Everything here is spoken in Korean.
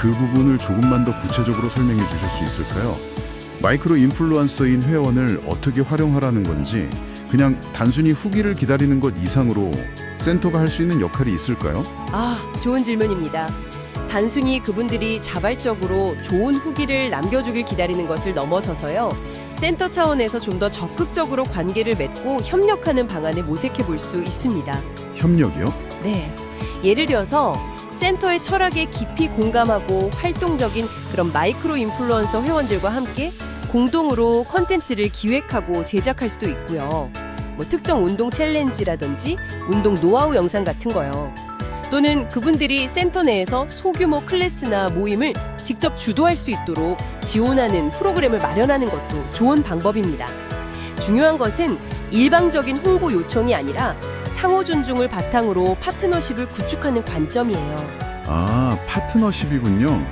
그 부분을 조금만 더 구체적으로 설명해 주실 수 있을까요? 마이크로 인플루언서인 회원을 어떻게 활용하라는 건지 그냥 단순히 후기를 기다리는 것 이상으로 센터가 할 수 있는 역할이 있을까요? 아, 좋은 질문입니다. 단순히 그분들이 자발적으로 좋은 후기를 남겨주길 기다리는 것을 넘어서서요. 센터 차원에서 좀 더 적극적으로 관계를 맺고 협력하는 방안을 모색해 볼 수 있습니다. 협력이요? 네. 예를 들어서 센터의 철학에 깊이 공감하고 활동적인 그런 마이크로 인플루언서 회원들과 함께 공동으로 컨텐츠를 기획하고 제작할 수도 있고요. 뭐 특정 운동 챌린지라든지 운동 노하우 영상 같은 거요. 또는 그분들이 센터 내에서 소규모 클래스나 모임을 직접 주도할 수 있도록 지원하는 프로그램을 마련하는 것도 좋은 방법입니다. 중요한 것은 일방적인 홍보 요청이 아니라 상호 존중을 바탕으로 파트너십을 구축하는 관점이에요. 아, 파트너십이군요.